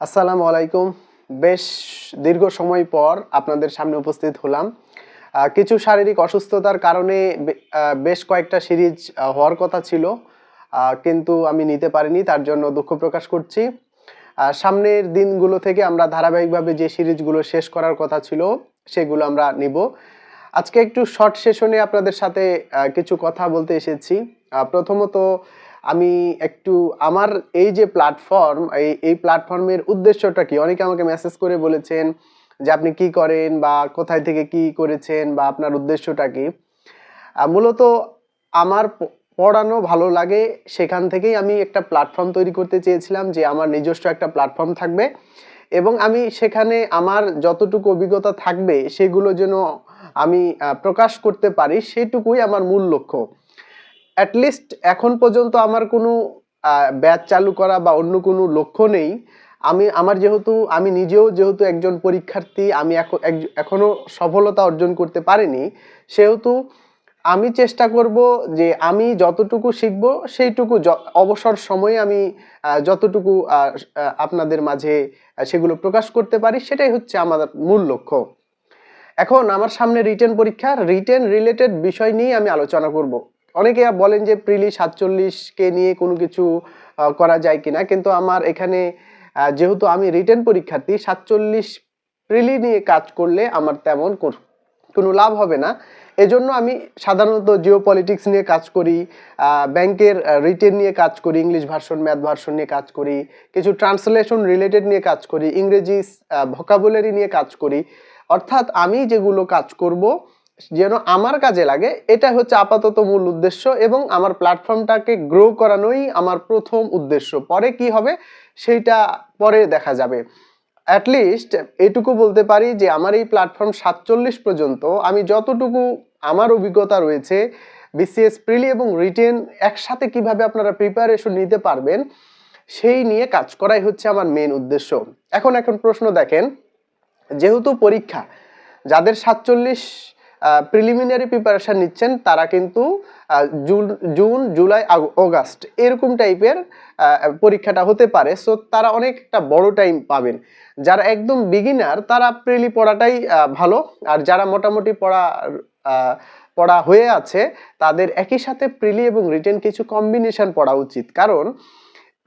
আসসালামু আলাইকুম। বেশ দীর্ঘ সময় পর আপনাদের সামনে উপস্থিত হলাম। কিছু শারীরিক অসুস্থতার কারণে বেশ কয়েকটা সিরিজ হওয়ার কথা ছিল। কিন্তু আমি নিতে পারিনি, তার জন্য দুঃখ প্রকাশ করছি। সামনের দিনগুলো থেকে আমরা ধারাবাহিকভাবে যে সিরিজগুলো শেষ করার কথা ছিল, সেগুলো আমরা নিব। আজকে একটু শর্ট সেশনে আপনাদের সাথে কিছু কথা বলতে এসেছি। প্রথমত আমি একটু আমার এই যে প্ল্যাটফর্ম এই এই প্ল্যাটফর্মের উদ্দেশ্যটা কি? অনেকে আমাকে মেসেজ করে বলেছেন যে আপনি কি করেন বা কোথায় থেকে কি করেছেন বা আপনার উদ্দেশ্যটা কি? মূলত আমার পড়ানো ভালো লাগে সেখান থেকেই আমি একটা প্ল্যাটফর্ম তৈরি করতে চেয়েছিলাম যে আমার নিজস্ব একটা প্ল্যাটফর্ম থাকবে এবং আমি সেখানে আমার যতটুকু অভিজ্ঞতা থাকবে সেগুলো যেন আমি প্রকাশ করতে পারি সেটুকুই আমার মূল লক্ষ্য। অ্যাটলিস্ট এখন পর্যন্ত আমার কোনো ব্যাচ চালু করা বা অন্য কোনো লক্ষ্য নেই। আমি, আমার যেহেতু, আমি নিজেও যেহেতু একজন পরীক্ষার্থী, আমি এখনও সফলতা অর্জন করতে পারিনি, সেহেতু আমি চেষ্টা করব যে আমি যতটুকু শিখব, সেইটুকু অবসর সময়ে আমি যতটুকু আপনাদের মাঝে সেগুলো প্রকাশ করতে পারি, সেটাই হচ্ছে আমার মূল লক্ষ্য। এখন আমার সামনে রিটেন পরীক্ষা রিটেন রিলেটেড বিষয় নিয়ে আমি আলোচনা করব। অনেকে বলেন যে প্রিলি সাতচল্লিশকে নিয়ে কোনো কিছু করা যায় কিনা, কিন্তু আমার এখানে যেহেতু আমি রিটেন পরীক্ষার্থী, সাতচল্লিশ প্রিলি নিয়ে কাজ করলে আমার তেমন কোনো লাভ হবে না। এজন্য আমি সাধারণত জিও পলিটিক্স নিয়ে কাজ করি ব্যাংকের রিটেন নিয়ে কাজ করি, ইংলিশ ভার্সন ম্যাথ ভার্সন নিয়ে কাজ করি, কিছু ট্রান্সলেশন রিলেটেড নিয়ে কাজ করি, ইংরেজি ভোকাবুলারি নিয়ে কাজ করি। অর্থাৎ আমি যেগুলো কাজ করব যেন আমার কাজে লাগে, এটা হচ্ছে আপাতত মূল উদ্দেশ্য এবং আমার প্ল্যাটফর্মটাকে গ্রো করানোই আমার প্রথম উদ্দেশ্য। পরে কি হবে সেইটা পরে দেখা যাবে। অ্যাটলিস্ট এটুকু বলতে পারি যে আমার এই প্ল্যাটফর্ম সাতচল্লিশ পর্যন্ত আমি যতটুকু আমার অভিজ্ঞতা রয়েছে বিসিএস প্রিলি এবং রিটেন একসাথে কীভাবে আপনারা প্রিপারেশন নিতে পারবেন, সেই নিয়ে কাজ করাই হচ্ছে আমার মেন উদ্দেশ্য। এখন এখন প্রশ্ন দেখেন, যেহেতু পরীক্ষা, যাদের সাতচল্লিশ প্রিলিমিনারি প্রিপারেশন নিচ্ছেন, তারা কিন্তু জুন জুন, জুলাই অগাস্ট এরকম টাইপের পরীক্ষাটা হতে পারে। সো তারা অনেকটা বড় টাইম পাবেন। যারা একদম বিগিনার তারা প্রিলি পড়াটাই ভালো। আর যারা মোটামুটি পড়া পড়া হয়ে আছে, তাদের একই সাথে প্রিলি এবং রিটেন কিছু কম্বিনেশন পড়া উচিত। কারণ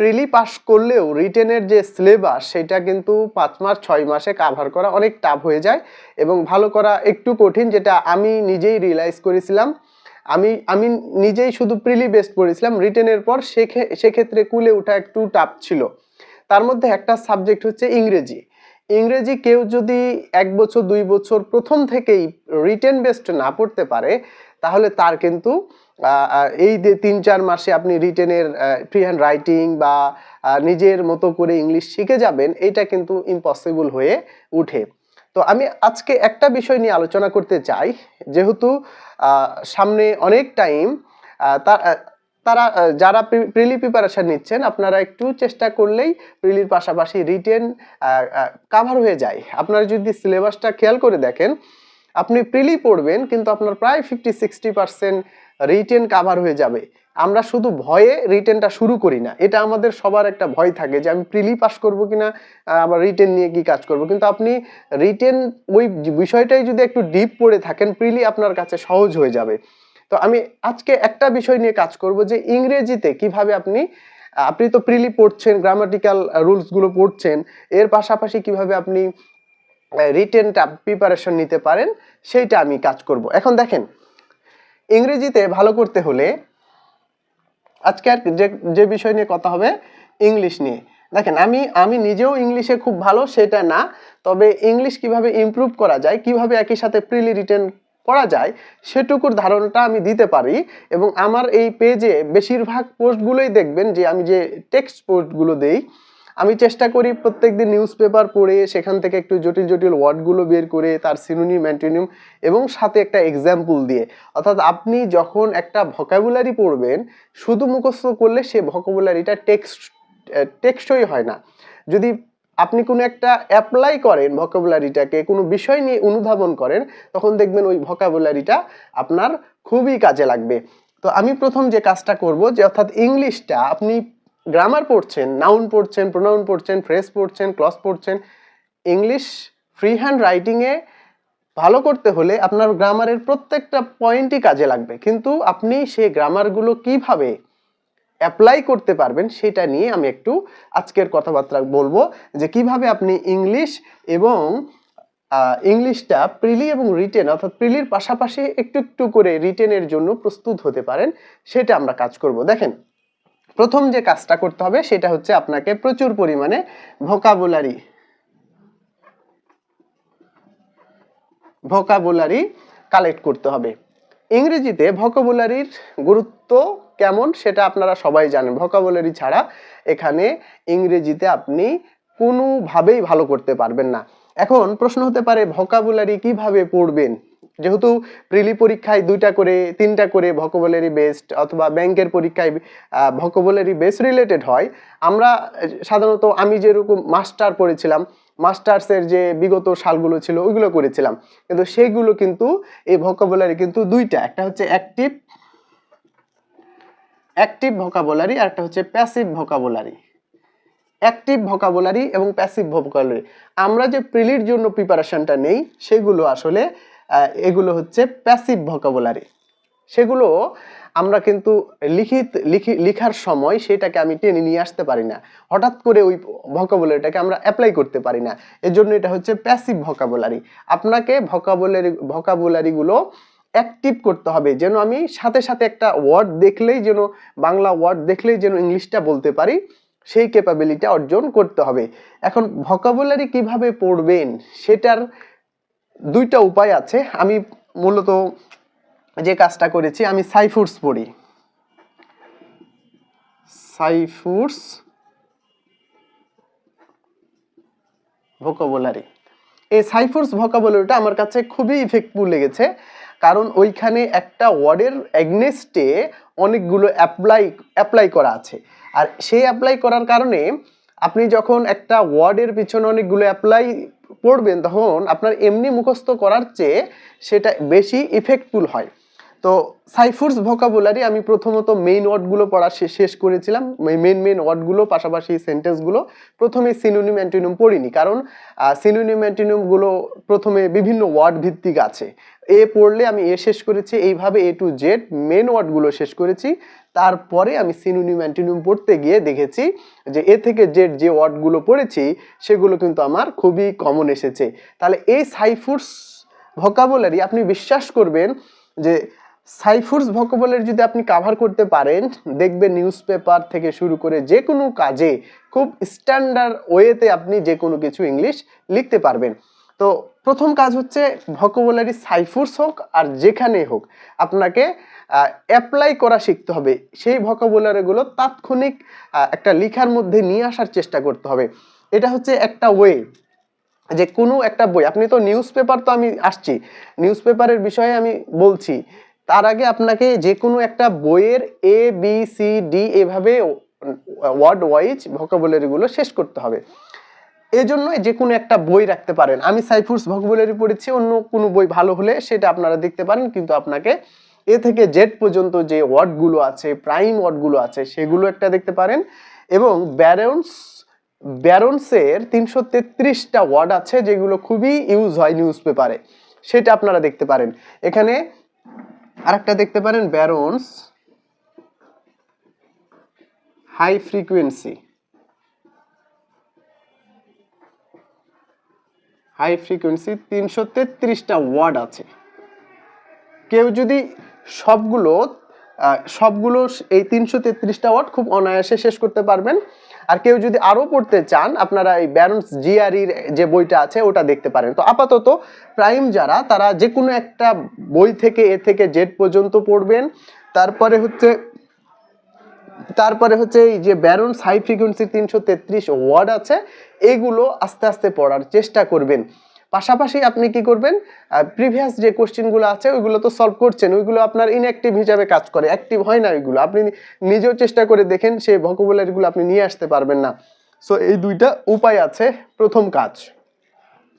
প্রিলি পাস করলেও রিটেনের যে সিলেবাস সেটা কিন্তু পাঁচ মাস, ছয় মাসে কাভার করা অনেক টাফ হয়ে যায় এবং ভালো করা একটু কঠিন, যেটা আমি নিজেই রিয়েলাইজ করেছিলাম। আমি আমি নিজেই শুধু প্রিলি বেস্ট পড়েছিলাম। রিটেনের পর সেক্ষেত্রে কুলে ওঠা একটু টাফ ছিল। তার মধ্যে একটা সাবজেক্ট হচ্ছে ইংরেজি। ইংরেজি কেউ যদি এক বছর, দুই বছর প্রথম থেকেই রিটেন বেস্ট না পড়তে পারে, তাহলে তার কিন্তু এই যে তিন চার মাসে আপনি রিটেনের ফ্রি হ্যান্ড রাইটিং বা নিজের মতো করে ইংলিশ শিখে যাবেন, এটা কিন্তু ইম্পসিবল হয়ে উঠে তো আমি আজকে একটা বিষয় নিয়ে আলোচনা করতে চাই, যেহেতু সামনে অনেক টাইম তারা যারা প্রিলি প্রিপারেশন নিচ্ছেন, আপনারা একটু চেষ্টা করলেই প্রিলির পাশাপাশি রিটেন কাভার হয়ে যায়। আপনারা যদি সিলেবাসটা খেয়াল করে দেখেন আপনি প্রিলি পড়বেন কিন্তু আপনার প্রায় fifty sixty percent written cover হয়ে যাবে। আমরা শুধু ভয়ে রিটেনটা শুরু করি না। এটা আমাদের সবার একটা ভয় থাকে যে আমি প্রিলি পাস করব কিনা আহ, আবার রিটেন নিয়ে কি কাজ করব? কিন্তু আপনি রিটেন ওই বিষয়টাই যদি একটু ডিপ পড়ে থাকেন প্রিলি আপনার কাছে সহজ হয়ে যাবে। তো আমি আজকে একটা বিষয় নিয়ে কাজ করব যে ইংরেজিতে কীভাবে আপনি আপনি তো প্রিলি পড়ছেন গ্রামাটিক্যাল রুলসগুলো পড়ছেন এর পাশাপাশি কীভাবে আপনি রিটেনটা প্রিপারেশন নিতে পারেন, সেইটা আমি কাজ করব। এখন দেখেন, ইংরেজিতে ভালো করতে হলে আজকে আর যে যে বিষয় নিয়ে কথা হবে ইংলিশ নিয়ে। দেখেন, আমি আমি নিজেও ইংলিশে খুব ভালো, সেটা না, তবে ইংলিশ কীভাবে ইমপ্রুভ করা যায়, কীভাবে একই সাথে প্রিলি রিটেন করা যায়, সেটুকুর ধারণাটা আমি দিতে পারি, এবং আমার এই পেজে বেশিরভাগ পোস্টগুলোই দেখবেন যে, আমি যে টেক্সট পোস্টগুলো দেই আমি চেষ্টা করি প্রত্যেকদিন নিউজ পেপার পড়ে, সেখান থেকে একটু জটিল জটিল ওয়ার্ডগুলো বের করে, তার সিনোনিম অ্যান্টোনিম এবং সাথে একটা এক্সাম্পল দিয়ে। অর্থাৎ আপনি যখন একটা ভোকাবুলারি পড়বেন, শুধু মুখস্থ করলে সে ভোকাবুলারিটা টেক্সট টেকসই হয় না। যদি আপনি কোনো একটা অ্যাপ্লাই করেন ভোকাবুলারিটাকে কোনো বিষয় নিয়ে অনুধাবন করেন, তখন দেখবেন ওই ভোকাবুলারিটা আপনার খুবই কাজে লাগবে। তো আমি প্রথম যে কাজটা করব, যে অর্থাৎ ইংলিশটা আপনি গ্রামার পড়ছেন নাউন পড়ছেন প্রোনাউন পড়ছেন ফ্রেজ পড়ছেন ক্লস পড়ছেন ইংলিশ ফ্রি হ্যান্ড রাইটিংয়ে ভালো করতে হলে আপনার গ্রামারের প্রত্যেকটা পয়েন্টই কাজে লাগবে। কিন্তু আপনি সেই গ্রামারগুলো কীভাবে অ্যাপ্লাই করতে পারবেন সেটা নিয়ে আমি একটু আজকের কথাবার্তা বলব, যে কীভাবে আপনি ইংলিশ এবং ইংলিশটা প্রিলি এবং রিটেন অর্থাৎ প্রিলির পাশাপাশি একটু একটু করে রিটেনের জন্য প্রস্তুত হতে পারেন, সেটা আমরা কাজ করব। দেখেন প্রথম যে কাজটা করতে হবে সেটা হচ্ছে আপনাকে প্রচুর পরিমাণে ভোকাবুলারি ভোকাবুলারি কালেক্ট করতে হবে। ইংরেজিতে ভোকাবুলারির গুরুত্ব কেমন সেটা আপনারা সবাই জানেন। ভোকাবুলারি ছাড়া এখানে ইংরেজিতে আপনি কোনোভাবেই ভালো করতে পারবেন না। এখন প্রশ্ন হতে পারে ভোকাবুলারি কীভাবে পড়বেন? যেহেতু প্রিলি পরীক্ষায় দুইটা করে, তিনটা করে ভোকাবুলারি বেসড অথবা ব্যাংকের পরীক্ষায় ভোকাবুলারি বেস রিলেটেড হয়, আমরা সাধারণত আমি যেরকম মাস্টার পড়েছিলাম মাস্টার্সের যে বিগত সালগুলো ছিল ওইগুলো করেছিলাম। কিন্তু সেইগুলো কিন্তু, এই ভোকাবুলারি কিন্তু দুইটা, একটা হচ্ছে অ্যাক্টিভ অ্যাক্টিভ ভোকাবুলারি আর একটা হচ্ছে প্যাসিভ ভোকাবুলারি। অ্যাক্টিভ ভোকাবুলারি এবং প্যাসিভ ভোকাবুলারি। আমরা যে প্রিলির জন্য প্রিপারেশনটা নেই, সেগুলো আসলে এগুলো হচ্ছে প্যাসিভ ভোকাবুলারি সেগুলো আমরা কিন্তু লিখিত লিখি, লিখার সময় সেটাকে আমি টেনে নিয়ে আসতে পারি না। হঠাৎ করে ওই ভোকাবুলারিটাকে আমরা অ্যাপ্লাই করতে পারি না। এর জন্য এটা হচ্ছে প্যাসিভ ভোকাবুলারি আপনাকে ভোকাবুলারি ভোকাবুলারিগুলো অ্যাক্টিভ করতে হবে। যেন আমি সাথে সাথে একটা ওয়ার্ড দেখলেই যেন, বাংলা ওয়ার্ড দেখলেই যেন ইংলিশটা বলতে পারি, সেই ক্যাপাবিলিটি অর্জন করতে হবে। এখন ভোকাবুলারি কীভাবে পড়বেন, সেটার দুইটা উপায় আছে। আমি মূলত যে কাজটা করেছি, আমি সাইফুডস পড়ি। সাইফুডস ভোকাবুলারি এই সাইফুডস ভোকাবুলারিটা আমার কাছে খুবই ইফেক্টফুল লেগেছে। কারণ ওইখানে একটা ওয়ার্ডের এগনেস্টে অনেকগুলো অ্যাপ্লাই অ্যাপ্লাই করা আছে। আর সেই অ্যাপ্লাই করার কারণে আপনি যখন একটা ওয়ার্ডের পিছনে অনেকগুলো অ্যাপ্লাই পড়বেন তখন আপনার এমনি মুখস্থ করার চেয়ে সেটা বেশি ইফেক্টফুল হয়। তো সাইফুডস ভোকাবুলারি আমি প্রথমত মেইন ওয়ার্ডগুলো পড়া শেষ করেছিলাম। মেইন মেইন ওয়ার্ডগুলো পাশাপাশি সেন্টেন্সগুলো প্রথমে সিনোনিম অ্যান্টিনিম পড়িনি কারণ সিনোনিম অ্যান্টিনিমগুলো প্রথমে বিভিন্ন ওয়ার্ড ভিত্তিক আছে। এ পড়লে আমি এ শেষ করেছি, এইভাবে এ টু জেড মেন ওয়ার্ডগুলো শেষ করেছি। তারপরে আমি সিনোনিম অ্যান্টিনিম পড়তে গিয়ে দেখেছি যে এ থেকে জেড যে ওয়ার্ডগুলো পড়েছি, সেগুলো কিন্তু আমার খুবই কমন এসেছে। তাহলে এই সাইফুডস ভোকাবুলারি আপনি বিশ্বাস করবেন যে সাইফুডস ভোকাবুলারি যদি আপনি কাভার করতে পারেন, দেখবেন নিউজ পেপার থেকে শুরু করে যে কোনো কাজে খুব স্ট্যান্ডার্ড ওয়েতে আপনি যে কোনো কিছু ইংলিশ লিখতে পারবেন। তো প্রথম কাজ হচ্ছে ভোকাবুলারি সাইফুডস হোক আর যেখানে হোক আপনাকে অ্যাপ্লাই করা শিখতে হবে। সেই ভোকাবুলারিগুলো তাৎক্ষণিক একটা লেখার মধ্যে নিয়ে আসার চেষ্টা করতে হবে। এটা হচ্ছে একটা ওয়ে। যে কোনো একটা বই, আপনি তো নিউজ পেপার তো আমি আসছি নিউজ পেপারের বিষয়ে আমি বলছি, তার আগে আপনাকে যে কোনো একটা বইয়ের এ বি সি ডি এভাবে ওয়ার্ড ওয়াইজ ভোকাবুলারিগুলো শেষ করতে হবে। এই জন্য যে কোনো একটা বই রাখতে পারেন। আমি সাইফুডস ভোকাবুলারি পড়েছি, অন্য কোনো বই ভালো হলে সেটা আপনারা দেখতে পারেন, কিন্তু আপনাকে এ থেকে জেড পর্যন্ত যে ওয়ার্ডগুলো আছে, প্রাইম ওয়ার্ডগুলো আছে, সেগুলো একটা দেখতে পারেন। এবং ব্যারন্স, ব্যারন্সের তিনশো তেত্রিশটা ওয়ার্ড আছে যেগুলো খুবই ইউজ হয় নিউজ পেপারে, সেটা আপনারা দেখতে পারেন। এখানে আরেকটা দেখতে পারেন, Barron's high frequency. High frequency, তিনশো তেত্রিশটা ওয়ার্ড আছে। কেউ যদি সবগুলো সবগুলো এই তিনশো তেত্রিশটা ওয়ার্ড খুব অনায়াসে শেষ করতে পারবেন। আর কেউ যদি আরও পড়তে চান, আপনারা এই ব্যারন্স জিআরির যে বইটা আছে, ওটা দেখতে পারেন। তো আপাতত প্রাইম যারা, তারা যে কোনো একটা বই থেকে, এ থেকে জেড পর্যন্ত পড়বেন। তারপরে হচ্ছে তারপরে হচ্ছে এই যে ব্যারন্স হাই ফ্রিকোয়েন্সির তিনশো তেত্রিশ ওয়ার্ড আছে, এগুলো আস্তে আস্তে পড়ার চেষ্টা করবেন। পাশাপাশি আপনি কি করবেন? প্রিভিয়াস যে কোশ্চেনগুলো আছে, ওইগুলো তো সলভ করছেন, ওইগুলো আপনার ইনঅ্যাক্টিভ হিসাবে কাজ করে। অ্যাক্টিভ হয় না ওইগুলো। আপনি নিজেও চেষ্টা করে দেখেন, সেই ভোকাবুলারিগুলো আপনি নিয়ে আসতে পারবেন না। সো এই দুইটা উপায় আছে, প্রথম কাজ।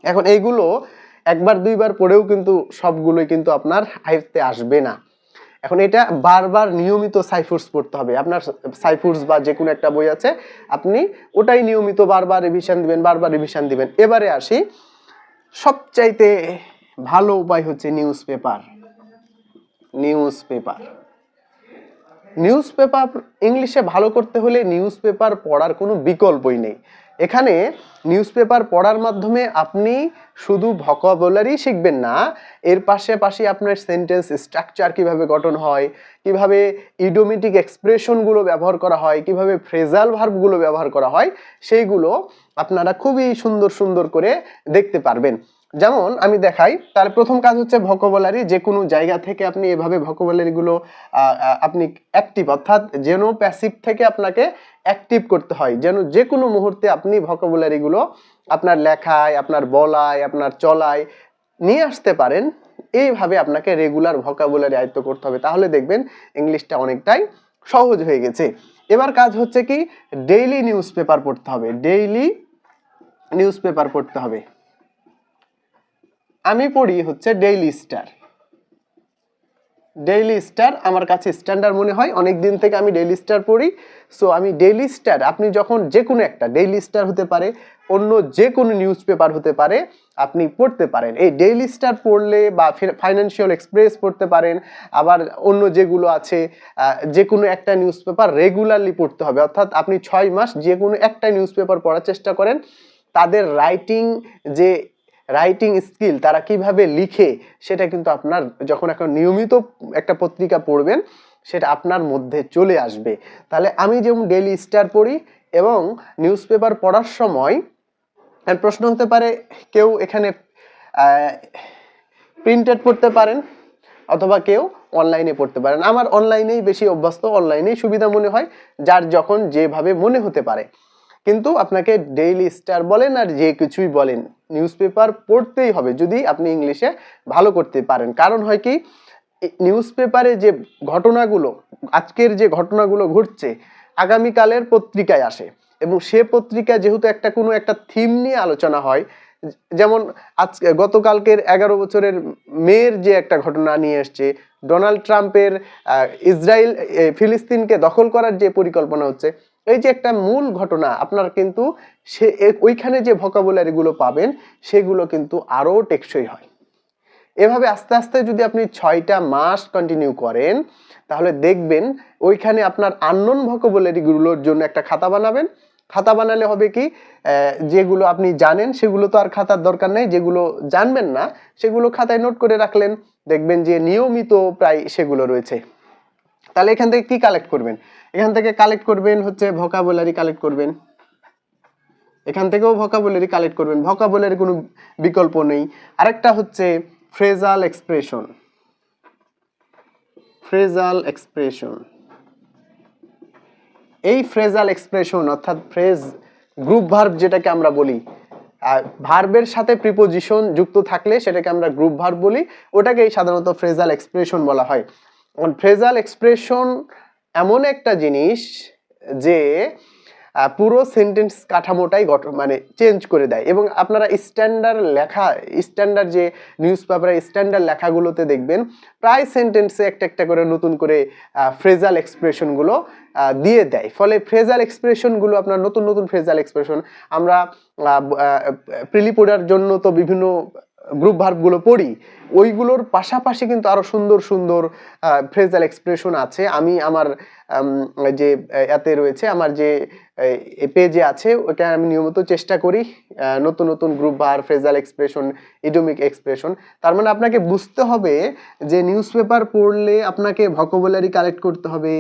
এখন এইগুলো একবার দুইবার পড়েও কিন্তু সবগুলোই কিন্তু আপনার আয়ত্তে আসবে না। এখন এটা বারবার নিয়মিত সাইফোর্স পড়তে হবে। আপনার সাইফোর্স বা যে কোনো একটা বই আছে, আপনি ওটাই নিয়মিত বারবার রিভিশন দিবেন, বারবার রিভিশন দিবেন। এবারে আসি, সবচাইতে ভালো উপায় হচ্ছে newspaper newspaper newspaper ইংলিশে ভালো করতে হলে নিউজ পেপার পড়ার কোনো বিকল্পই নেই। এখানে নিউজ পেপার পড়ার মাধ্যমে আপনি শুধু ভকাবুলারি শিখবেন না, এর পাশাপাশি আপনার সেন্টেন্স স্ট্রাকচার কীভাবে গঠন হয়, কীভাবে ইডোমেটিক এক্সপ্রেশনগুলো ব্যবহার করা হয়, কীভাবে ফ্রেজাল ভার্বগুলো ব্যবহার করা হয়, সেইগুলো আপনারা খুবই সুন্দর সুন্দর করে দেখতে পারবেন। যেমন আমি দেখাই, তার প্রথম কাজ হচ্ছে ভকবুলারি যে কোনো জায়গা থেকে আপনি এভাবে ভকবুলারিগুলো আপনি অ্যাক্টিভ অর্থাৎ যেন প্যাসিভ থেকে আপনাকে অ্যাক্টিভ করতে হয়, যেন যে কোনো মুহূর্তে আপনি ভকোবলারিগুলো আপনার লেখায়, আপনার বলায়, আপনার চলায় নিয়ে আসতে পারেন, এইভাবে আপনাকে রেগুলার ভকাবুলারি আয়ত্ত করতে হবে। তাহলে দেখবেন ইংলিশটা অনেকটাই সহজ হয়ে গেছে। এবার কাজ হচ্ছে কি ডেইলি নিউজ পেপার পড়তে হবে ডেইলি নিউজ পেপার পড়তে হবে। আমি পড়ি হচ্ছে ডেইলি স্টার ডেইলি স্টার আমার কাছে স্ট্যান্ডার্ড মনে হয় অনেক দিন থেকে আমি ডেইলি স্টার পড়ি। সো আমি ডেইলি স্টার আপনি যখন যে কোনো একটা ডেইলি স্টার হতে পারে, অন্য যে কোনো নিউজ পেপার হতে পারে, আপনি পড়তে পারেন। এই ডেইলি স্টার পড়লে বা ফাইন্যান্সিয়াল এক্সপ্রেস পড়তে পারেন, আবার অন্য যেগুলো আছে যে কোনো একটা নিউজ পেপার রেগুলারলি পড়তে হবে। অর্থাৎ আপনি ছয় মাস যে কোনো একটা নিউজ পেপার পড়ার চেষ্টা করেন, তাদের রাইটিং যে রাইটিং স্কিল তারা কীভাবে লিখে, সেটা কিন্তু আপনার যখন এখন নিয়মিত একটা পত্রিকা পড়বেন, সেটা আপনার মধ্যে চলে আসবে। তাহলে আমি যেমন ডেইলি স্টার পড়ি এবং নিউজ পেপার পড়ার সময় প্রশ্ন হতে পারে, কেউ এখানে প্রিন্টেড পড়তে পারেন, অথবা কেউ অনলাইনে পড়তে পারেন। আমার অনলাইনেই বেশি অভ্যস্ত অনলাইনেই সুবিধা মনে হয়, যার যখন যেভাবে মনে হতে পারে। কিন্তু আপনাকে ডেইলি স্টার বলেন আর যে কিছুই বলেন নিউজ পেপার পড়তেই হবে, যদি আপনি ইংলিশে ভালো করতে পারেন। কারণ হয় কি নিউজ পেপারে যে ঘটনাগুলো, আজকের যে ঘটনাগুলো ঘটছে, আগামীকালের পত্রিকায় আসে। এবং সে পত্রিকা যেহেতু একটা, কোনো একটা থিম নিয়ে আলোচনা হয়, যেমন আজ, গতকালকের এগারো বছরের মেয়ের যে একটা ঘটনা নিয়ে এসছে, ডোনাল্ড ট্রাম্পের ইসরায়েল ফিলিস্তিনকে দখল করার যে পরিকল্পনা হচ্ছে এই যে একটা মূল ঘটনা, আপনার কিন্তু সে ওইখানে যে ভোকাবুলারিগুলো পাবেন, সেগুলো কিন্তু আরও টেকসই হয়। এভাবে আস্তে আস্তে যদি আপনি ছয়টা মাস কন্টিনিউ করেন, তাহলে দেখবেন ওইখানে আপনার আননোন ভোকাবুলারিগুলোর জন্য একটা খাতা বানাবেন। খাতা বানালে হবে কি যেগুলো আপনি জানেন, সেগুলো তো আর খাতার দরকার নেই, যেগুলো জানবেন না, সেগুলো খাতায় নোট করে রাখলেন, দেখবেন যে নিয়মিত প্রায় সেগুলো রয়েছে। তাহলে এখান থেকে কি কালেক্ট করবেন? এখান থেকে কালেক্ট করবেন হচ্ছে ভোকাবুলারি কালেক্ট করবেন। এখান থেকেও ভোকাবুলারি কালেক্ট করবেন। ভোকাবুলারি কোনো বিকল্প নেই। আরেকটা হচ্ছে ফ্রেজাল এক্সপ্রেশন ফ্রেজাল এক্সপ্রেশন এই ফ্রেজাল এক্সপ্রেশন অর্থাৎ ফ্রেজ গ্রুপ ভার্ব যেটাকে আমরা বলি ভার্বের সাথে প্রিপোজিশন যুক্ত থাকলে সেটাকে আমরা গ্রুপ ভার্ব বলি। ওটাকেই সাধারণত ফ্রেজাল এক্সপ্রেশন বলা হয়। ফ্রেজাল এক্সপ্রেশন এমন একটা জিনিস যে পুরো সেন্টেন্স কাঠামোটাই গঠন মানে চেঞ্জ করে দেয়। এবং আপনারা স্ট্যান্ডার্ড লেখা স্ট্যান্ডার্ড যে নিউজ পেপারে স্ট্যান্ডার্ড লেখাগুলোতে দেখবেন, প্রায় সেন্টেন্সে একটা একটা করে নতুন করে ফ্রেজাল এক্সপ্রেশনগুলো দিয়ে দেয়। ফলে ফ্রেজাল এক্সপ্রেশনগুলো আপনার নতুন নতুন ফ্রেজাল এক্সপ্রেশন আমরা প্রিলিপোডার জন্য তো বিভিন্ন গ্রুপ ভার্বগুলো পড়ি, ওইগুলোর পাশাপাশি কিন্তু আরও সুন্দর সুন্দর ফ্রেজাল এক্সপ্রেশন আছে। আমি আমার যে, এতে রয়েছে, আমার যে পেজে আছে, ওটা আমি নিয়মিত চেষ্টা করি নতুন নতুন গ্রুপ ভার ফ্রেজাল এক্সপ্রেশন ইডোমিক এক্সপ্রেশন তার মানে আপনাকে বুঝতে হবে যে নিউজ পেপার পড়লে আপনাকে ভকবুলারি কালেক্ট করতে হবে।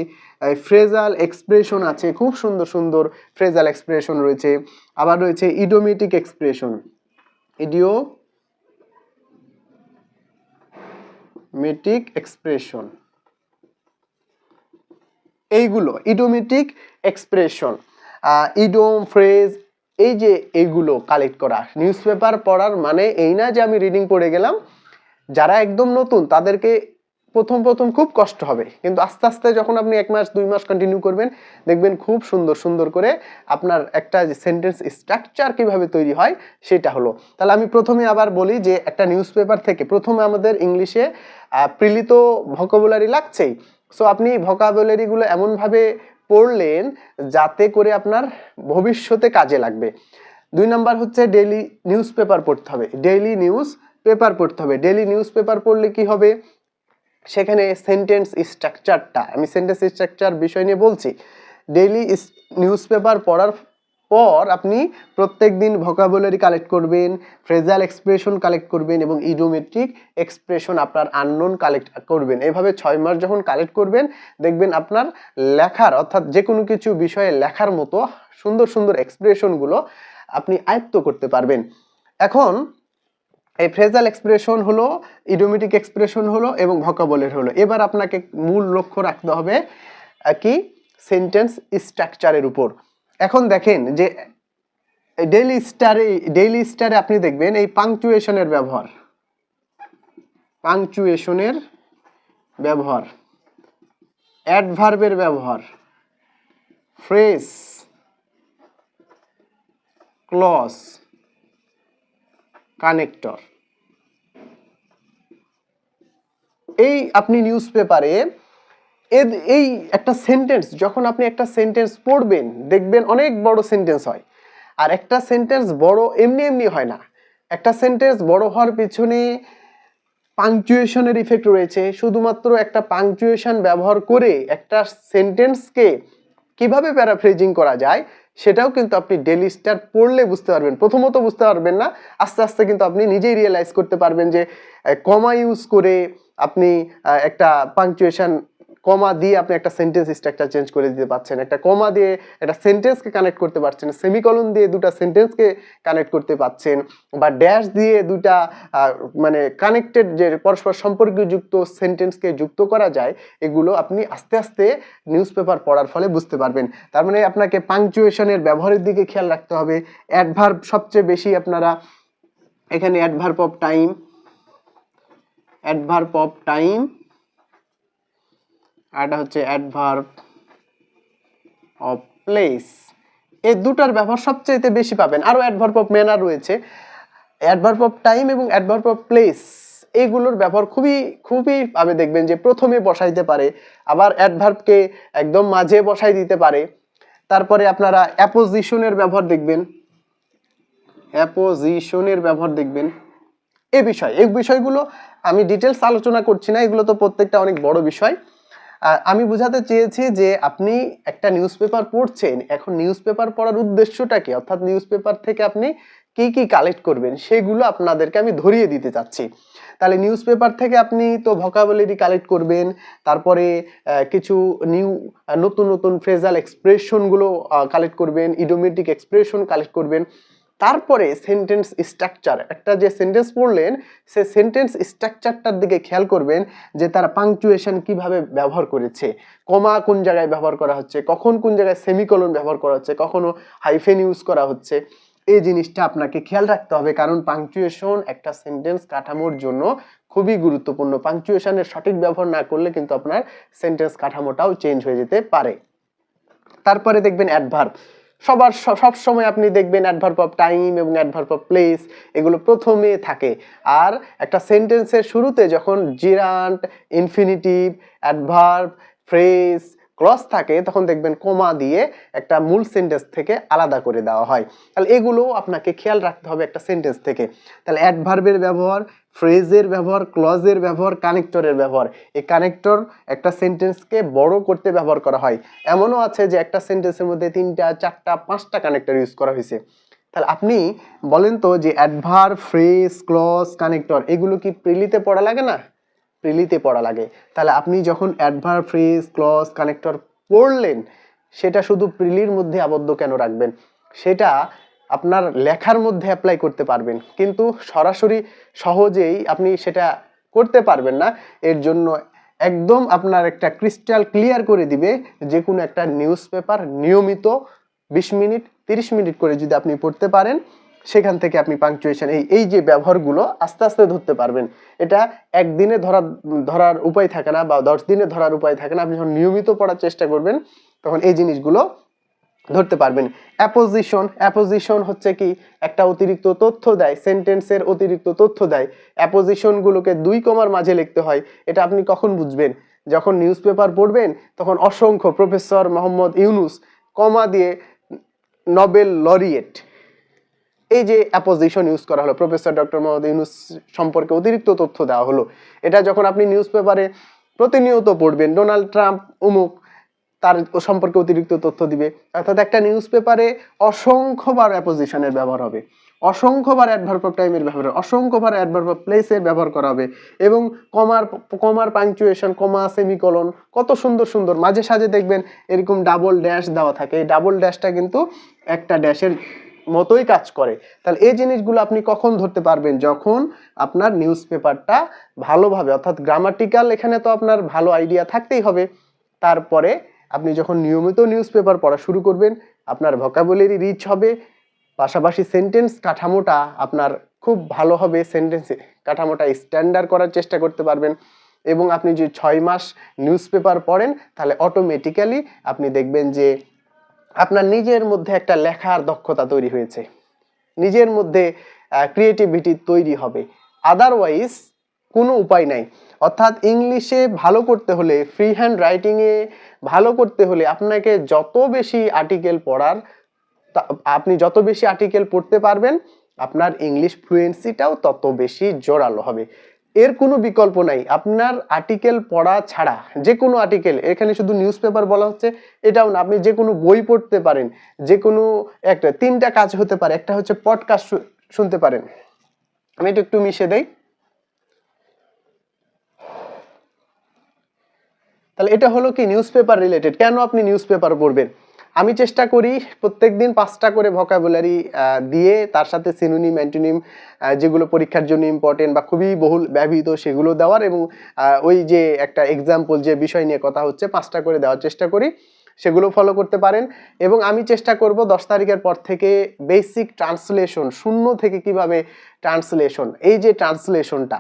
ফ্রেজাল এক্সপ্রেশন আছে, খুব সুন্দর সুন্দর ফ্রেজাল এক্সপ্রেশন রয়েছে। আবার রয়েছে ইডোমেটিক এক্সপ্রেশন ইডিও মেটিক এক্সপ্রেশন এইগুলো ইডোমেটিক এক্সপ্রেশন ইডোম ফ্রেজ এই যে এইগুলো কালেক্ট করা নিউজ পেপার পড়ার মানে এই না যে আমি রিডিং পড়ে গেলাম, যারা একদম নতুন, তাদেরকে প্রথম প্রথম খুব কষ্ট হবে। কিন্তু আস্তে আস্তে যখন আপনি এক মাস, দুই মাস কন্টিনিউ করবেন, দেখবেন খুব সুন্দর সুন্দর করে আপনার একটা সেন্টেন্স স্ট্রাকচার কীভাবে তৈরি হয়, সেটা হলো। তাহলে আমি প্রথমে আবার বলি যে একটা নিউজ পেপার থেকে, প্রথমে আমাদের ইংলিশে প্রিলিত ভোকাবুলারি লাগছেই। সো আপনি ভোকাবুলারিগুলো এমনভাবে পড়লেন যাতে করে আপনার ভবিষ্যতে কাজে লাগবে। দুই নাম্বার হচ্ছে ডেইলি নিউজ পেপার পড়তে হবে। ডেইলি নিউজ পেপার পড়তে হবে। ডেইলি নিউজ পেপার পড়লে কি হবে? সেখানে সেন্টেন্স স্ট্রাকচারটা, আমি সেন্টেন্স স্ট্রাকচার বিষয় নিয়ে বলছি। ডেইলি নিউজ পেপার পড়ার পর আপনি প্রত্যেক দিন ভোকাবুলারি কালেক্ট করবেন ফ্রেজাল এক্সপ্রেশন কালেক্ট করবেন এবং ইডোমেট্রিক এক্সপ্রেশন আপনার আননোন কালেক্ট করবেন। এভাবে ছয় মাস যখন কালেক্ট করবেন, দেখবেন আপনার লেখার অর্থাৎ যে কোনো কিছু বিষয়ে লেখার মতো সুন্দর সুন্দর এক্সপ্রেশনগুলো আপনি আয়ত্ত করতে পারবেন। এখন এই ফ্রেজাল এক্সপ্রেশন হলো ইডোমেটিক এক্সপ্রেশন হলো এবং ভকাবলের হলো। এবার আপনাকে মূল লক্ষ্য রাখতে হবে, কি? সেন্টেন্স স্ট্রাকচারের উপর। এখন দেখেন যে ডেইলি স্টারে ডেইলি স্টারে আপনি দেখবেন এই পাংচুয়েশনের ব্যবহার। পাংচুয়েশনের ব্যবহার। অ্যাডভার্বের ব্যবহার। ফ্রেস ক্লস কানেক্টর এই আপনি নিউজ পেপারে এই একটা সেন্টেন্স যখন আপনি একটা সেন্টেন্স পড়বেন, দেখবেন অনেক বড় সেন্টেন্স হয়। আর একটা সেন্টেন্স বড় এমনি এমনি হয় না। একটা সেন্টেন্স বড় হওয়ার পিছনে পাংচুয়েশনের ইফেক্ট রয়েছে। শুধুমাত্র একটা পাংচুয়েশন ব্যবহার করে একটা সেন্টেন্সকে কীভাবে প্যারাফ্রেজিং করা যায়, সেটাও কিন্তু আপনি ডেলি স্টার পড়লে বুঝতে পারবেন। প্রথমত বুঝতে পারবেন না, আস্তে আস্তে কিন্তু আপনি নিজেই রিয়েলাইজ করতে পারবেন যে কমা ইউজ করে আপনি একটা পাংচুয়েশন কমা দিয়ে আপনি একটা সেন্টেন্স স্ট্রাকচার চেঞ্জ করে দিতে পারছেন। একটা কমা দিয়ে একটা সেন্টেন্সকে কানেক্ট করতে পারছেন। সেমিকলন দিয়ে দুটা সেন্টেন্সকে কানেক্ট করতে পারছেন। বা ড্যাশ দিয়ে দুটা মানে কানেক্টেড যে পরস্পর সম্পর্কযুক্ত সেন্টেন্সকে যুক্ত করা যায়, এগুলো আপনি আস্তে আস্তে নিউজ পেপার পড়ার ফলে বুঝতে পারবেন। তার মানে আপনাকে পাংচুয়েশনের ব্যবহারের দিকে খেয়াল রাখতে হবে। অ্যাডভার্ব সবচেয়ে বেশি আপনারা এখানে adverb of time adverb of time আর এটা হচ্ছে অ্যাডভার্ব অফ প্লেস এই দুটার ব্যবহার সবচাইতে বেশি পাবেন। আরও অ্যাডভার্ব অফ ম্যানার রয়েছে। অ্যাডভার্ব অফ টাইম এবং অ্যাডভার্ব অফ প্লেস এইগুলোর ব্যবহার খুবই খুবই আপনি দেখবেন যে প্রথমে বসাইতে পারে, আবার অ্যাডভার্বকে একদম মাঝে বসাই দিতে পারে। তারপরে আপনারা অ্যাপোজিশনের ব্যবহার দেখবেন। অ্যাপোজিশনের ব্যবহার দেখবেন। এ বিষয়, এই বিষয়গুলো আমি ডিটেলস আলোচনা করছি না, এগুলো তো প্রত্যেকটা অনেক বড় বিষয়। আমি বোঝাতে চেয়েছি যে আপনি একটা নিউজ পেপার পড়ছেন, এখন নিউজ পেপার পড়ার উদ্দেশ্যটা কি? অর্থাৎ নিউজ পেপার থেকে আপনি কি কি কালেক্ট করবেন, সেগুলো আপনাদেরকে আমি ধরিয়ে দিতে চাচ্ছি। তাহলে নিউজ পেপার থেকে আপনি তো ভোকাবুলারি কালেক্ট করবেন, তারপরে কিছু নিউ নতুন নতুন ফ্রেজাল এক্সপ্রেশনগুলো কালেক্ট করবেন ইডোমেটিক এক্সপ্রেশন কালেক্ট করবেন। তারপরে সেন্টেন্স স্ট্রাকচার একটা যে সেন্টেন্স পড়লেন, সে সেন্টেন্স স্ট্রাকচারটার দিকে খেয়াল করবেন যে তার পাংচুয়েশন কীভাবে ব্যবহার করেছে কমা কোন জায়গায় ব্যবহার করা হচ্ছে, কখন কোন জায়গায় সেমিকলন ব্যবহার করা হচ্ছে, কখনো হাইফেন ইউজ করা হচ্ছে, এই জিনিসটা আপনাকে খেয়াল রাখতে হবে কারণ পাংচুয়েশন একটা সেন্টেন্স কাঠামোর জন্য খুবই গুরুত্বপূর্ণ। পাংচুয়েশনের সঠিক ব্যবহার না করলে কিন্তু আপনার সেন্টেন্স কাঠামোটাও চেঞ্জ হয়ে যেতে পারে। তারপরে দেখবেন অ্যাডভার্ব সবার সব সময় আপনি দেখবেন অ্যাডভার্ব অফ টাইম এবং অ্যাডভার্ব অফ প্লেস এগুলো প্রথমে থাকে। আর একটা সেন্টেন্সের শুরুতে যখন gerund infinitive adverb phrase clause থাকে, তখন দেখবেন কোমা দিয়ে একটা মূল সেন্টেন্স থেকে আলাদা করে দেওয়া হয়। তাহলে এগুলো আপনাকে খেয়াল রাখতে হবে একটা সেন্টেন্স থেকে। তাহলে অ্যাডভার্বের ব্যবহার ফ্রেজের ব্যবহার ক্লজের ব্যবহার কানেক্টরের ব্যবহার, এই কানেক্টর একটা সেন্টেন্সকে বড় করতে ব্যবহার করা হয়। এমনও আছে যে একটা সেন্টেন্সের মধ্যে তিনটা, চারটা, পাঁচটা কানেক্টর ইউজ করা হয়েছে। তাহলে আপনি বলেন তো যে অ্যাডভার্ব ফ্রেজ ক্লজ কানেক্টর এগুলো কি প্রিলিতে পড়া লাগে না? প্রিলিতে পড়া লাগে। তাহলে আপনি যখন অ্যাডভার্ব ফ্রিজ ক্লজ কানেক্টর পড়লেন, সেটা শুধু প্রিলির মধ্যে আবদ্ধ কেন রাখবেন? সেটা আপনার লেখার মধ্যে অ্যাপ্লাই করতে পারবেন। কিন্তু সরাসরি সহজেই আপনি সেটা করতে পারবেন না। এর জন্য একদম আপনার একটা ক্রিস্টাল ক্লিয়ার করে দিবে যে কোনো একটা নিউজ পেপার নিয়মিত বিশ মিনিট, তিরিশ মিনিট করে যদি আপনি পড়তে পারেন। সেখান থেকে আপনি পাংচুয়েশন এই এই যে ব্যবহারগুলো আস্তে আস্তে ধরতে পারবেন। এটা একদিনে ধরার ধরার উপায় থাকে না বা দশ দিনে ধরার উপায় থাকে না। আপনি যখন নিয়মিত পড়ার চেষ্টা করবেন, তখন এই জিনিসগুলো ধরতে পারবেন। অ্যাপোজিশন অ্যাপোজিশন হচ্ছে কি? একটা অতিরিক্ত তথ্য দেয় সেন্টেন্সের অতিরিক্ত তথ্য দেয়। অ্যাপোজিশনগুলোকে দুই কমার মাঝে লিখতে হয়, এটা আপনি কখন বুঝবেন? যখন নিউজ পেপার পড়বেন, তখন অসংখ্য প্রফেসর মোহাম্মদ ইউনুস কমা দিয়ে নোবেল লরিয়েট এই যে অ্যাপোজিশন ইউজ করা হলো প্রফেসর ডক্টর মোহাম্মদ ইউনুস সম্পর্কে অতিরিক্ত তথ্য দেওয়া হলো, এটা যখন আপনি নিউজ পেপারে প্রতিনিয়ত পড়বেন ডোনাল্ড ট্রাম্প অমুক, তার সম্পর্কে অতিরিক্ত তথ্য দিবে, অর্থাৎ একটা নিউজ পেপারে অসংখ্যবার অ্যাপোজিশনের ব্যবহার হবে, অসংখ্যবার অ্যাডভার্ব অফ টাইমের ব্যবহার অসংখ্যবার অ্যাডভার্ব অফ প্লেসের ব্যবহার করা হবে, এবং কমার কমার পাংচুয়েশন কমা সেমিকলন কত সুন্দর সুন্দর, মাঝে সাঝে দেখবেন এরকম ডাবল ড্যাশ দেওয়া থাকে, এই ডাবল ড্যাশটা কিন্তু একটা ড্যাশের মতোই কাজ করে। তাহলে এই জিনিসগুলো আপনি কখন ধরতে পারবেন? যখন আপনার নিউজ পেপারটা ভালোভাবে, অর্থাৎ গ্রামাটিক্যাল এখানে তো আপনার ভালো আইডিয়া থাকতেই হবে। তারপরে আপনি যখন নিয়মিত নিউজ পেপার পড়া শুরু করবেন, আপনার ভোকাবুলারি রিচ হবে। পাশাপাশি সেন্টেন্স কাঠামোটা আপনার খুব ভালো হবে। সেন্টেন্স কাঠামোটা স্ট্যান্ডার্ড করার চেষ্টা করতে পারবেন। এবং আপনি যে ছয় মাস নিউজ পেপার পড়েন, তাহলে অটোমেটিক্যালি আপনি দেখবেন যে আপনার নিজের মধ্যে একটা লেখার দক্ষতা তৈরি হয়েছে। নিজের মধ্যে ক্রিয়েটিভিটি তৈরি হবে। আদারওয়াইজ কোনো উপায় নাই। অর্থাৎ ইংলিশে ভালো করতে হলে ফ্রি হ্যান্ড রাইটিংয়ে ভালো করতে হলে আপনাকে যত বেশি আর্টিকেল পড়ার আপনি যত বেশি আর্টিকেল পড়তে পারবেন, আপনার ইংলিশ ফ্লুয়েন্সিটাও তত বেশি জোরালো হবে। এর কোনো বিকল্প নাই। আপনার আর্টিকেল পড়া ছাড়া যে কোনো আর্টিকেল এখানে শুধু নিউজ পেপার বলা হচ্ছে, এটাও না। আপনি যে কোনো বই পড়তে পারেন যে কোনো একটা, তিনটা কাজ হতে পারে। একটা হচ্ছে পডকাস্ট শুনতে পারেন। আমি এটা একটু মিশে দেই। তাহলে এটা হলো কি? নিউজ পেপার রিলেটেড কেন আপনি নিউজ পেপার পড়বেন? আমি চেষ্টা করি প্রত্যেকদিন পাঁচটা করে ভোকাবুলারি দিয়ে তার সাথে সিনোনিম অ্যান্টোনিম যেগুলো পরীক্ষার জন্য ইম্পর্টেন্ট বা খুবই বহুল ব্যবহৃত সেগুলো দেওয়ার এবং ওই যে একটা এক্সাম্পল যে বিষয় নিয়ে কথা হচ্ছে পাঁচটা করে দেওয়ার চেষ্টা করি, সেগুলো ফলো করতে পারেন। এবং আমি চেষ্টা করব দশ তারিখের পর থেকে বেসিক ট্রান্সলেশন শূন্য থেকে কীভাবে ট্রান্সলেশন এই যে ট্রান্সলেশনটা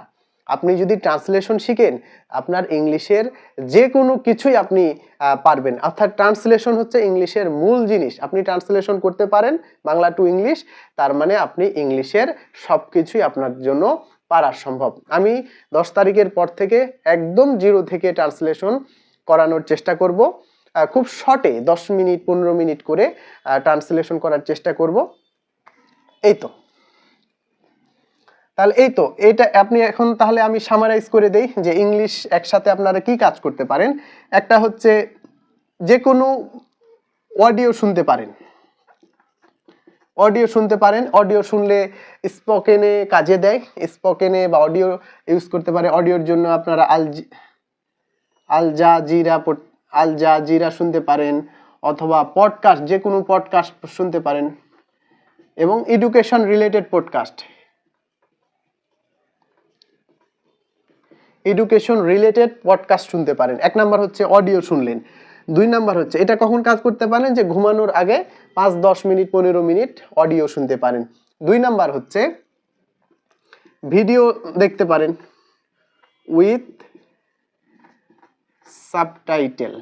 আপনি যদি ট্রান্সলেশন শিখেন, আপনার ইংলিশের যে কোনো কিছুই আপনি পারবেন। অর্থাৎ ট্রান্সলেশন হচ্ছে ইংলিশের মূল জিনিস। আপনি ট্রান্সলেশন করতে পারেন বাংলা টু ইংলিশ, তার মানে আপনি ইংলিশের সব কিছুই আপনার জন্য পারা সম্ভব। আমি দশ তারিখের পর থেকে একদম জিরো থেকে ট্রান্সলেশন করানোর চেষ্টা করব। খুব শর্টে দশ মিনিট, পনেরো মিনিট করে ট্রান্সলেশন করার চেষ্টা করব। এই তো। তাহলে এই তো এটা আপনি এখন তাহলে আমি সামারাইজ করে দেই যে ইংলিশ একসাথে আপনারা কি কাজ করতে পারেন। একটা হচ্ছে যে কোনো অডিও শুনতে পারেন। অডিও শুনতে পারেন অডিও শুনলে স্পোকেনে কাজে দেয় স্পোকেনে বা অডিও ইউজ করতে পারে। অডিওর জন্য আপনারা আল আল জাজিরা পড়- আল জাজিরা শুনতে পারেন অথবা পডকাস্ট যে কোনো পডকাস্ট শুনতে পারেন। এবং education related podcast education related podcast শুনতে পারেন। এক নাম্বার হচ্ছে অডিও শুনলেন। দুই নাম্বার হচ্ছে, এটা কখন কাজ করতে পারেন? যে ঘুমানোর আগে পাঁচ, দশ মিনিট, পনেরো মিনিট অডিও শুনতে পারেন। দুই নাম্বার হচ্ছে ভিডিও দেখতে পারেন উইথ সাবটাইটেল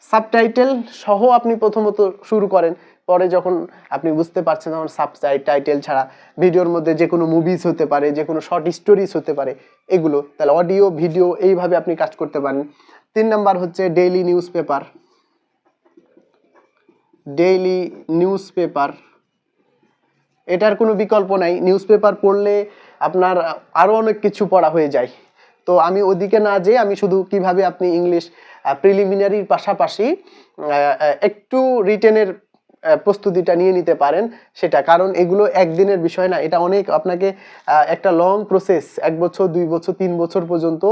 সাবটাইটেল সহ আপনি প্রথমত শুরু করেন। পরে যখন আপনি বুঝতে পারছেন তখন টাইটেল ছাড়া ভিডিওর মধ্যে যে কোনো মুভিজ হতে পারে, যে কোনো শর্ট স্টোরিজ হতে পারে, এগুলো, তাহলে অডিও ভিডিও এইভাবে আপনি কাজ করতে পারেন। তিন নাম্বার হচ্ছে daily newspaper daily newspaper এটার কোনো বিকল্প নাই। নিউজ পেপার পড়লে আপনার আরও অনেক কিছু পড়া হয়ে যায়। তো আমি ওদিকে না যেয়ে আমি শুধু কীভাবে আপনি ইংলিশ প্রিলিমিনারির পাশাপাশি একটু রিটেনের প্রস্তুতিটা নিয়ে নিতে পারেন সেটা। কারণ এগুলো একদিনের বিষয় না, এটা অনেক আপনাকে একটা লং প্রসেস এক বছর, দুই বছর, তিন বছর পর্যন্ত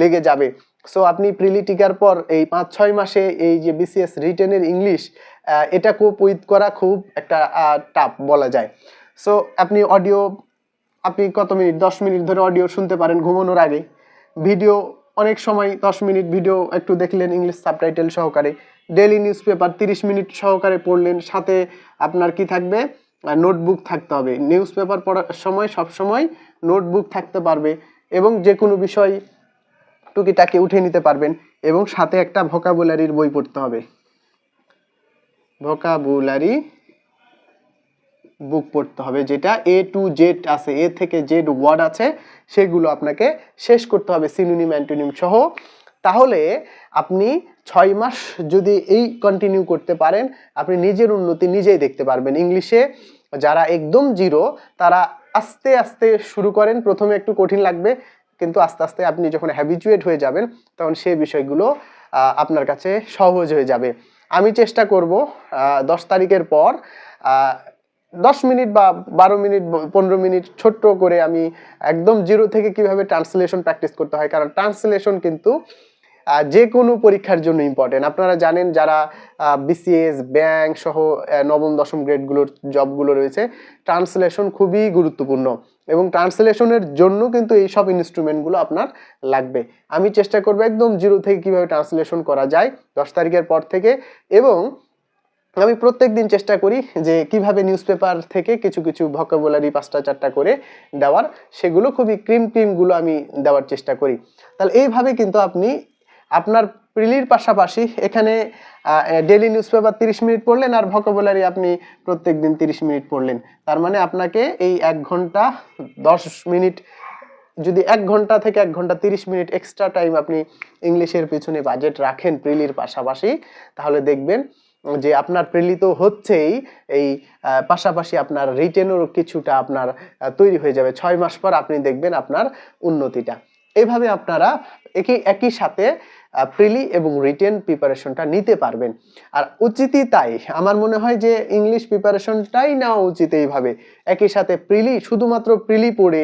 লেগে যাবে। সো আপনি প্রিলি টিকার পর এই পাঁচ, ছয় মাসে এই যে বিসিএস রিটেনের ইংলিশ এটা খুব উইথ করা খুব একটা টাফ বলা যায়। সো আপনি অডিও আপনি কত মিনিট, দশ মিনিট ধরে অডিও শুনতে পারেন ঘুমানোর আগে ভিডিও অনেক সময় দশ মিনিট ভিডিও একটু দেখলেন ইংলিশ সাবটাইটেল সহকারে। ডেইলি নিউজ পেপার তিরিশ মিনিট সহকারে পড়লেন, সাথে আপনার কি থাকবে? নোটবুক থাকতে হবে। নিউজ পেপার পড়ার সময় সব সময় নোটবুক থাকতে পারবে এবং যে কোনো বিষয় টুকিটাকি উঠে নিতে পারবেন এবং সাথে একটা ভোকাবুলারির বই পড়তে হবে। ভোকাবুলারি বুক পড়তে হবে, যেটা এ টু জেড আছে। এ থেকে জেড ওয়ার্ড আছে, সেগুলো আপনাকে শেষ করতে হবে সিনোনিম অ্যান্টোনিম সহ। তাহলে আপনি ছয় মাস যদি এই কন্টিনিউ করতে পারেন, আপনি নিজের উন্নতি নিজেই দেখতে পারবেন। ইংলিশে যারা একদম জিরো তারা আস্তে আস্তে শুরু করেন। প্রথমে একটু কঠিন লাগবে, কিন্তু আস্তে আস্তে আপনি যখন হ্যাবিচুয়েট হয়ে যাবেন, তখন সেই বিষয়গুলো আপনার কাছে সহজ হয়ে যাবে। আমি চেষ্টা করব দশ তারিখের পর দশ মিনিট বা বারো মিনিট, পনেরো মিনিট ছোট্ট করে আমি একদম জিরো থেকে কীভাবে ট্রান্সলেশন প্র্যাকটিস করতে হয়, কারণ ট্রান্সলেশন কিন্তু যে কোনো পরীক্ষার জন্য ইম্পর্টেন্ট আপনারা জানেন যারা বিসিএস ব্যাংক সহ নবম, দশম গ্রেডগুলোর জবগুলো রয়েছে ট্রান্সলেশন খুবই গুরুত্বপূর্ণ। এবং ট্রান্সলেশনের জন্য কিন্তু এই সব ইনস্ট্রুমেন্টগুলো আপনার লাগবে। আমি চেষ্টা করব একদম জিরো থেকে কীভাবে ট্রান্সলেশন করা যায়, দশ তারিখের পর থেকে। এবং আমি প্রত্যেক দিন চেষ্টা করি যে কীভাবে নিউজ পেপার থেকে কিছু কিছু ভকাবুলারি পাঁচটা, চারটা করে দেওয়ার। সেগুলো খুবই ক্রিম ক্রিমগুলো আমি দেওয়ার চেষ্টা করি। তাহলে এইভাবে কিন্তু আপনি আপনার প্রিলির পাশাপাশি এখানে ডেলি নিউজ পেপার তিরিশ মিনিট পড়লেন আর ভকাবুলারি আপনি প্রত্যেক দিন তিরিশ মিনিট পড়লেন। তার মানে আপনাকে এই এক ঘণ্টা দশ মিনিট, যদি এক ঘণ্টা থেকে এক ঘণ্টা তিরিশ মিনিট এক্সট্রা টাইম আপনি ইংলিশের পিছনে বাজেট রাখেন প্রিলির পাশাপাশি, তাহলে দেখবেন যে আপনার প্রিলি তো হচ্ছেই এই পাশাপাশি আপনার রিটেনও কিছুটা আপনার তৈরি হয়ে যাবে। ছয় মাস পর আপনি দেখবেন আপনার উন্নতিটা। এইভাবে আপনারা একই একই সাথে প্রিলি এবং রিটেন প্রিপারেশনটা নিতে পারবেন। আর উচিতই তাই। আমার মনে হয় যে ইংলিশ প্রিপারেশনটাই নেওয়া উচিত এইভাবে। একই সাথে প্রিলি, শুধুমাত্র প্রিলি পড়ে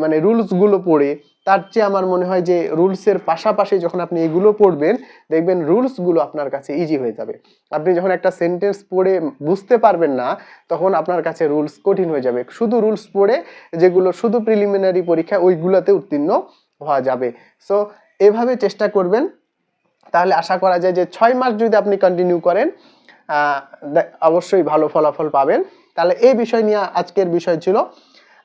মানে রুলসগুলো পড়ে তার চেয়ে আমার মনে হয় যে রুলসের পাশাপাশি যখন আপনি এগুলো পড়বেন, দেখবেন রুলসগুলো আপনার কাছে ইজি হয়ে যাবে। আপনি যখন একটা সেন্টেন্স পড়ে বুঝতে পারবেন না, তখন আপনার কাছে রুলস কঠিন হয়ে যাবে। শুধু রুলস পড়ে যেগুলো শুধু প্রিলিমিনারি পরীক্ষা ওইগুলোতে উত্তীর্ণ হওয়া যাবে। সো এভাবে চেষ্টা করবেন। তাহলে আশা করা যায় যে ছয় মাস যদি আপনি কন্টিনিউ করেন অবশ্যই ভালো ফলাফল পাবেন। তাহলে এই বিষয় নিয়ে আজকের বিষয় ছিল।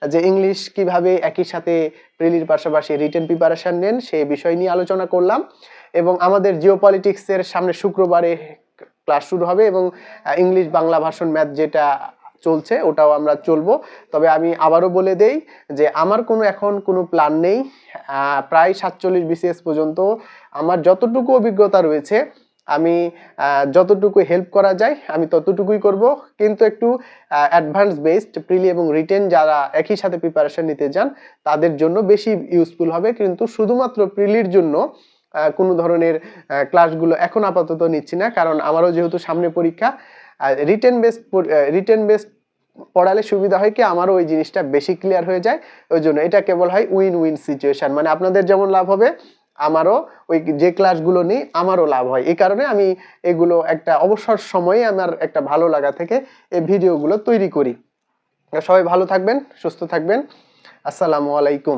যে ইংলিশ কীভাবে একই সাথে প্রিলির পাশাপাশি রিটেন প্রিপারেশন নেন সেই বিষয় নিয়ে আলোচনা করলাম। এবং আমাদের জিও পলিটিক্সের সামনে শুক্রবারে ক্লাস শুরু হবে এবং ইংলিশ বাংলা ভাষণ ম্যাথ যেটা চলছে, ওটাও আমরা চলবো। তবে আমি আবারও বলে দেই যে আমার কোনো এখন কোনো প্ল্যান নেই। প্রায় সাতচল্লিশ বিসিএস পর্যন্ত আমার যতটুকু অভিজ্ঞতা রয়েছে আমি যতটুকু হেল্প করা যায়, আমি ততটুকুই করব। কিন্তু একটু অ্যাডভান্স বেসড প্রিলি এবং রিটেন যারা একই সাথে প্রিপারেশন নিতে চান, তাদের জন্য বেশি ইউজফুল হবে। কিন্তু শুধুমাত্র প্রিলির জন্য কোনো ধরনের ক্লাসগুলো এখন আপাতত নিচ্ছি না। কারণ আমারও যেহেতু সামনে পরীক্ষা রিটেন বেসড রিটেন বেসড পড়ালে সুবিধা হয় কি, আমারও ওই জিনিসটা বেশি ক্লিয়ার হয়ে যায়। ওই জন্য এটা কেবল হয় উইন উইন সিচুয়েশন মানে আপনাদের যেমন লাভ হবে আমারও ওই যে ক্লাসগুলো নিই, আমারও লাভ হয়। এই কারণে আমি এগুলো একটা অবসর সময়ে আমার একটা ভালো লাগা থেকে এই ভিডিওগুলো তৈরি করি। সবাই ভালো থাকবেন, সুস্থ থাকবেন। আসসালামু আলাইকুম।